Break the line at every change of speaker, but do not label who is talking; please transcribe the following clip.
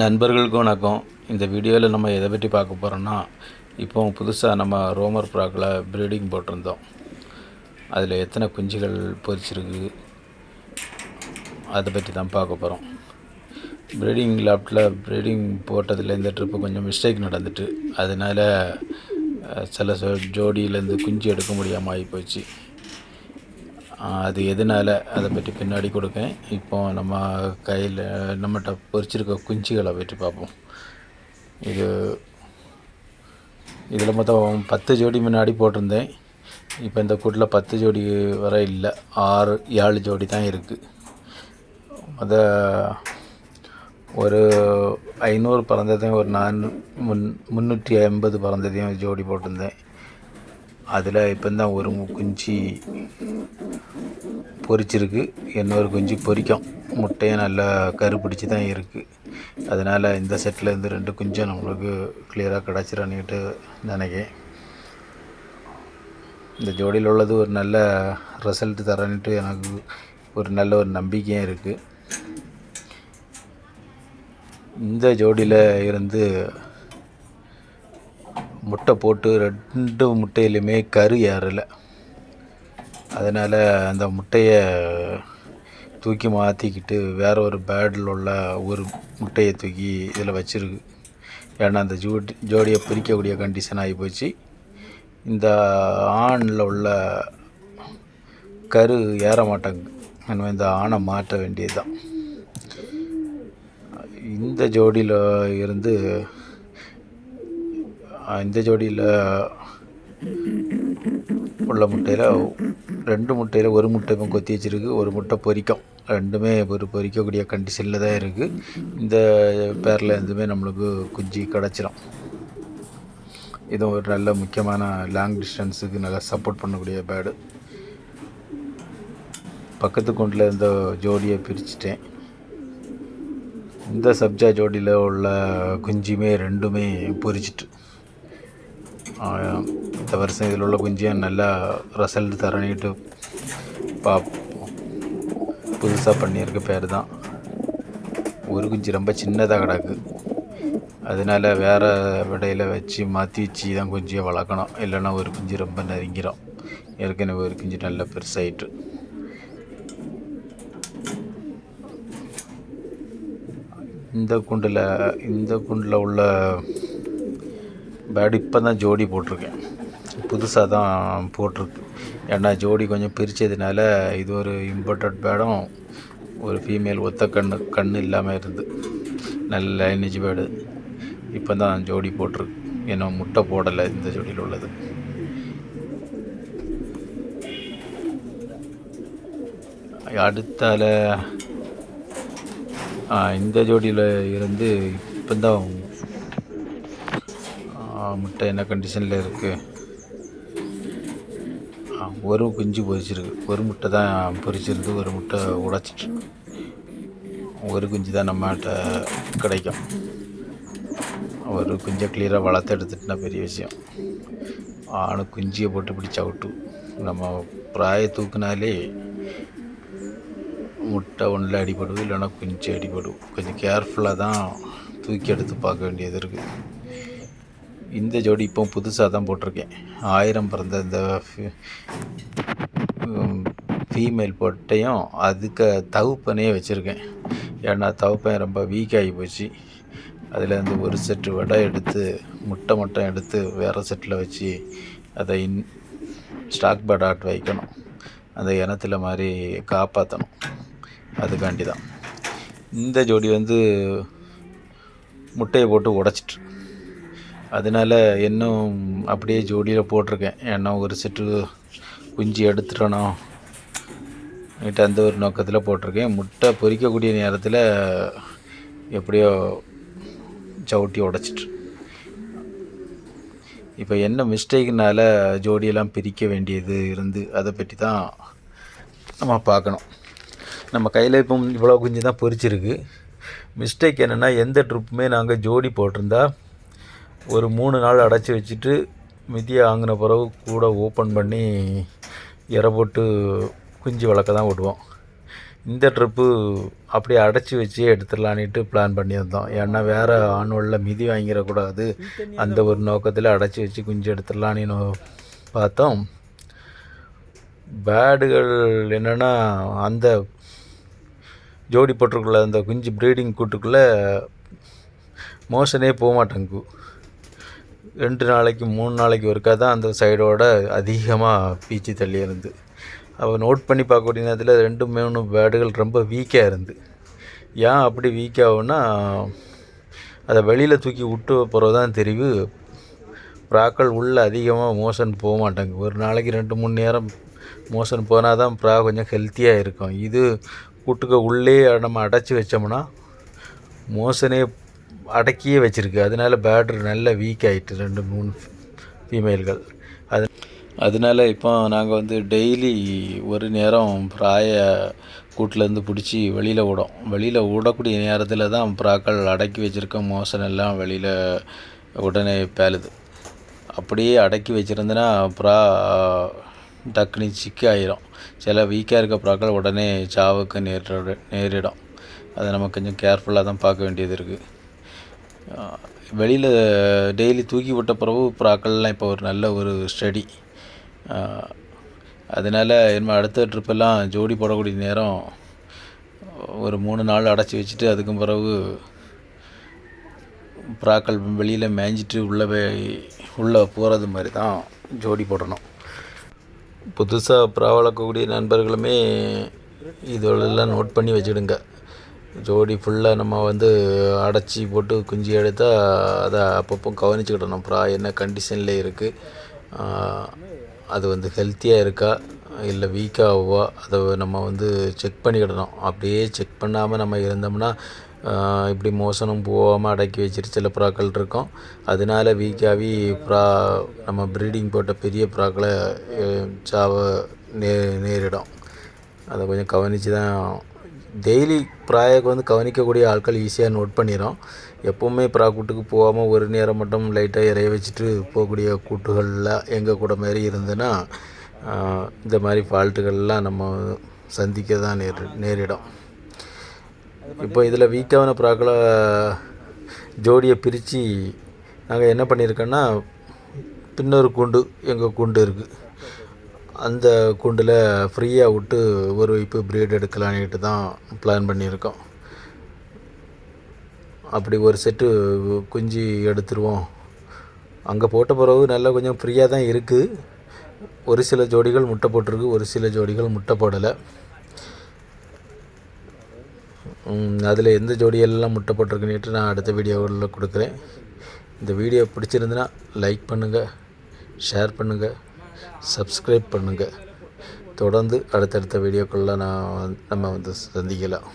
நண்பர்களுக்கு வணக்கம். இந்த வீடியோவில் நம்ம எதை பற்றி பார்க்க போகிறோம்னா இப்போ புதுசாக நம்ம ரோமர் ப்ராக்கில் ப்ரீடிங் போட்டிருந்தோம். அதில் எத்தனை குஞ்சுகள் பொரிச்சிருக்கு அதை பற்றி தான் பார்க்க போகிறோம் ப்ரீடிங் லேப்டில் ப்ரீடிங் போட்டதில் இந்த ட்ரிப்பு கொஞ்சம் மிஸ்டேக் நடந்துட்டு அதனால் சில ஜோடியிலேருந்து குஞ்சு எடுக்க முடியாமல் ஆகி போச்சு அது எதனால் அதை பற்றி பின்னாடி கொடுக்கேன் இப்போ நம்ம கையில் நம்மகிட்ட பொரிச்சிருக்க குஞ்சுகளை பற்றி பார்ப்போம். இது இதில் மொத்தம் பத்து ஜோடி முன்னாடி போட்டிருந்தேன். இப்போ இந்த கூட்டில் பத்து ஜோடி வரை இல்லை. ஆறு ஏழு ஜோடி தான் இருக்குது அதை ஒரு ஐநூறு பறந்ததையும் ஒரு நான் முன் முந்நூற்றி ஐம்பது பறந்ததையும் ஜோடி போட்டிருந்தேன். அதில் இப்போ தான் ஒரு குஞ்சு பொரிச்சிருக்கு. இன்னொரு குஞ்சு பொரிக்கும். முட்டையும் நல்லா கரு பிடிச்சி தான் இருக்குது அதனால் இந்த செட்டில் இருந்து ரெண்டு குஞ்சும் நம்மளுக்கு கிளியராக கிடச்சிரன்னுட்டு நினைக்கிறேன். இந்த ஜோடியில் உள்ளது ஒரு நல்ல ரிசல்ட் தரன்ட்டு எனக்கு ஒரு நல்ல ஒரு நம்பிக்கையும் இருக்குது இந்த ஜோடியில் இருந்து முட்டை போட்டு ரெண்டு முட்டையிலையுமே கரு ஏறலை அதனால் அந்த முட்டையை தூக்கி மாற்றிக்கிட்டு வேற ஒரு பேடில் உள்ள ஒரு முட்டையை தூக்கி இதில் வச்சிருக்கு. ஏன்னா அந்த ஜோடி ஜோடியை பிரிக்கக்கூடிய கண்டிஷன் ஆகி போச்சு. இந்த ஆணில் உள்ள கரு ஏற மாட்டாங்க இந்த ஆணை மாற்ற வேண்டியது தான் இந்த ஜோடியில் இருந்து இந்த ஜோடியில் உள்ள முட்டையில் ரெண்டு முட்டையில் ஒரு முட்டை இப்போ கொத்தி வச்சிருக்கு. ஒரு முட்டை பொரிக்கும் ரெண்டுமே ஒரு பொறிக்கக்கூடிய கண்டிஷனில் தான் இருக்குது இந்த பேரில் இருந்துமே நம்மளுக்கு குஞ்சு கிடச்சிரும். இதுவும் ஒரு நல்ல முக்கியமான லாங் டிஸ்டன்ஸுக்கு நல்லா சப்போர்ட் பண்ணக்கூடிய பேடு பக்கத்து குண்டில் இந்த ஜோடியை பிரிச்சுட்டேன். இந்த சப்ஜா ஜோடியில் உள்ள குஞ்சுமே ரெண்டுமே பொரிச்சிட்டு இந்த வருஷம் இதில் உள்ள குஞ்சியும் நல்லா ரிசல்ட் தரணிட்டு பா புதுசாக பண்ணியிருக்க பேர் தான் ஒரு குஞ்சு ரொம்ப சின்னதாக கிடக்கு அதனால வேறு விடையில் வச்சு மாற்றி வச்சு தான் குஞ்சியை வளர்க்கணும் இல்லைன்னா ஒரு குஞ்சு ரொம்ப நெருங்கிடும் ஏற்கனவே ஒரு குஞ்சு நல்லா பெருசாயிட்டு இந்த குண்டில் இந்த குண்டில் உள்ள பேட் இப்போ தான் ஜோடி போட்டிருக்கேன். புதுசாக தான் போட்டிருக்கு. ஏன்னா ஜோடி கொஞ்சம் பிரித்ததுனால இது ஒரு இம்போர்ட்டட் பேடும் ஒரு ஃபீமேல் ஒத்த கண்ணு கண் இல்லாமல் இருந்து நல்ல லைனேஜ் பேடு இப்போ தான் ஜோடி போட்டிருக்கு. இன்னும் முட்டை போடலை இந்த ஜோடியில் உள்ளது. அடுத்தால இந்த ஜோடியில் இருந்து இப்போ தான் முட்டை என்ன கண்டிஷனில் இருக்குது ஒரு குஞ்சு பொரிச்சிருக்கு ஒரு முட்டை தான் பொரிச்சிருந்து ஒரு முட்டை உடைச்சிட்டு ஒரு குஞ்சு தான் நம்மகிட்ட கிடைக்கும். ஒரு குஞ்சை கிளியராக வளர்த்து எடுத்துட்டுனா பெரிய விஷயம். ஆணு குஞ்சியை போட்டு பிடிச்ச அவுட்டு நம்ம பிராய தூக்குனாலே முட்டை ஒன்றில் அடிபடும் இல்லைன்னா குஞ்சு அடிபடும். கொஞ்சம் கேர்ஃபுல்லாக தான் தூக்கி எடுத்து பார்க்க வேண்டியது இருக்குது இந்த ஜோடி இப்போ புதுசாக தான் போட்டிருக்கேன். ஆயிரம் பிறந்த இந்த ஃபீமேல் பொட்டையும் அதுக்கு தவுப்பனையே வச்சுருக்கேன். ஏன்னா தவுப்பன் ரொம்ப வீக்காகி போச்சு. அதுலேருந்து ஒரு செட்டு வடை எடுத்து முட்டை மட்டும் எடுத்து வேறு செட்டில் வச்சு அதை இன் ஸ்டாக் படாட் வைக்கணும். அந்த இனத்தில் மாதிரி காப்பாற்றணும் அதுக்காண்டி தான் இந்த ஜோடி வந்து முட்டையை போட்டு உடச்சிட்டு அதனால் இன்னும் அப்படியே ஜோடியில் போட்டிருக்கேன். ஏன்னா ஒரு செட்டு குஞ்சு எடுத்துடணும் என்கிட்ட அந்த ஒரு நோக்கத்தில் போட்டிருக்கேன். முட்டை பொறிக்கக்கூடிய நேரத்தில் எப்படியோ சவுட்டி உடச்சிட்டு. இப்போ என்ன மிஸ்டேக்குனால ஜோடியெல்லாம் பிரிக்க வேண்டியது இருந்து அதை பற்றி தான் நம்ம பார்க்கணும். நம்ம கையில் இப்போ இவ்வளோ குஞ்சு தான் பொரிச்சிருக்கு மிஸ்டேக் என்னென்னா எந்த ட்ரிப்புமே நாங்கள் ஜோடி போட்டிருந்தா ஒரு மூணு நாள் அடைச்சி வச்சுட்டு மிதியை வாங்கின பிறகு கூட ஓப்பன் பண்ணி இறை போட்டு குஞ்சு வளர்க்க தான் விடுவோம் இந்த ட்ரிப்பு அப்படியே அடைச்சி வச்சு எடுத்துடலான்ட்டு பிளான் பண்ணியிருந்தோம். ஏன்னா வேறு ஆனுவலில் மிதி வாங்கிடக்கூடாது. அந்த ஒரு நோக்கத்தில் அடைச்சி வச்சு குஞ்சு எடுத்துடலான்னு பார்த்தோம். பேடுகள் என்னென்னா அந்த ஜோடி போட்டிருக்குள்ள அந்த குஞ்சு ப்ரீடிங் கூட்டுக்குள்ளே மோஷனே போக மாட்டேங்கு ரெண்டு நாளைக்கு மூணு நாளைக்கு ஒருக்கா தான் அந்த சைடோட அதிகமாக பீச்சு தள்ளி இருந்து. அவள் நோட் பண்ணி பார்க்கக்கூடிய நேரத்தில் ரெண்டு மூணு பேடுகள் ரொம்ப வீக்காக இருந்து. ஏன் அப்படி வீக் ஆகும்னா அதை வெளியில் தூக்கி விட்டு போகிறது தான் தெரிவு. ப்ராக்கள் உள்ளே அதிகமாக மோஷன் போக மாட்டாங்க. ஒரு நாளைக்கு ரெண்டு மூணு நேரம் மோஷன் போனால் தான் ப்ரா கொஞ்சம் ஹெல்த்தியாக இருக்கும். இது கூட்டுக்கு உள்ளே நம்ம அடைச்சி வச்சோம்னா மோஷனே அடக்கியே வச்சுருக்கு. அதனால பேட்ரு நல்ல வீக் ஆகிட்டு ரெண்டு மூணு ஃபீமேல்கள் அது அதனால இப்போ நாங்கள் வந்து டெய்லி ஒரு நேரம் ப்ராய கூட்டிலேருந்து பிடிச்சி வெளியில் விடும் வெளியில் விடக்கூடிய நேரத்தில் தான் ப்ராக்கள் அடக்கி வச்சுருக்க மோசன் எல்லாம் வெளியில் உடனே பேலுது. அப்படியே அடக்கி வச்சுருந்தேன்னா ப்ரா டக்குனு சிக் ஆயிரும். சில வீக்காக இருக்க ப்ராக்கள் உடனே சாவுக்கு நேரிட நேரிடும். அதை நம்ம கொஞ்சம் கேர்ஃபுல்லாக தான் பார்க்க வேண்டியது இருக்குது வெளியில் டெய்லி தூக்கி விட்ட பிறகு ப்ராக்கள்லாம் இப்போ ஒரு நல்ல ஒரு ஸ்டடி அதனால் இனிமேல் அடுத்த ட்ரிப்பெல்லாம் ஜோடி போடக்கூடிய நேரம் ஒரு மூணு நாள் அடைச்சி வச்சுட்டு அதுக்கும் பிறகு ப்ராக்கள் வெளியில் மேய்ஞ்சிட்டு உள்ளே போய் உள்ளே போகிறது மாதிரி தான் ஜோடி போடணும். புதுசாக புறா வளர்க்கக்கூடிய நண்பர்களுமே இதெல்லாம் நோட் பண்ணி வச்சுடுங்க. ஜோடி ஃபுல்லாக நம்ம வந்து அடைச்சி போட்டு குஞ்சு எடுத்தால் அதை அப்பப்போ கவனிச்சுக்கிடணும். ப்ரா என்ன கண்டிஷனில் இருக்குது அது வந்து ஹெல்த்தியாக இருக்கா? இல்லை வீக்காகவா அதை நம்ம வந்து செக் பண்ணிக்கிடணும். அப்படியே செக் பண்ணாமல் நம்ம இருந்தோம்னா இப்படி மோசனம் போகாமல் அடக்கி வச்சிரு சில புறாக்கள் இருக்கும். அதனால வீக்காகி ப்ரா நம்ம ப்ரீடிங் போட்ட பெரிய ப்ராக்களை சாவ நே நேரிடும். அதை கொஞ்சம் கவனித்து தான் டெய்லி ப்ராயக்கு வந்து கவனிக்கக்கூடிய ஆட்கள் ஈஸியாக நோட் பண்ணிடும் எப்போவுமே ப்ரா கூட்டுக்கு போகாமல் ஒரு நேரம் மட்டும் லைட்டாக இறைய வச்சுட்டு போகக்கூடிய கூட்டுகளில் எங்கள் கூட மாரி இருந்ததுன்னா இந்த மாதிரி ஃபால்ட்டுகள்லாம் நம்ம சந்திக்க தான் நேர் நேரிடும். இப்போ இதில் வீக்கான ப்ராக்களை ஜோடியை பிரித்து நாங்கள் என்ன பண்ணியிருக்கோன்னா பின்னொரு கூண்டு எங்கள் கூண்டு இருக்குது அந்த கூண்டில் ஃப்ரீயாக விட்டு ஒரு வைப்பு ப்ரீட் எடுக்கலான்ட்டு தான் பிளான் பண்ணியிருக்கோம். அப்படி ஒரு செட்டு குஞ்சு எடுத்துருவோம். அங்கே போட்ட பிறகு நல்லா கொஞ்சம் ஃப்ரீயாக தான் இருக்குது ஒரு சில ஜோடிகள் முட்டை போட்டிருக்கு ஒரு சில ஜோடிகள் முட்டை போடலை. அதில் எந்த ஜோடியெல்லாம் முட்டை போட்டிருக்குன்னுட்டு நான் அடுத்த வீடியோவில் கொடுக்குறேன். இந்த வீடியோ பிடிச்சிருந்துன்னா லைக் பண்ணுங்கள் ஷேர் பண்ணுங்கள் சப்ஸ்கிரைப் பண்ணுங்கள் தொடர்ந்து அடுத்தடுத்த வீடியோக்களில் நான் நம்ம வந்து சந்திக்கலாம்.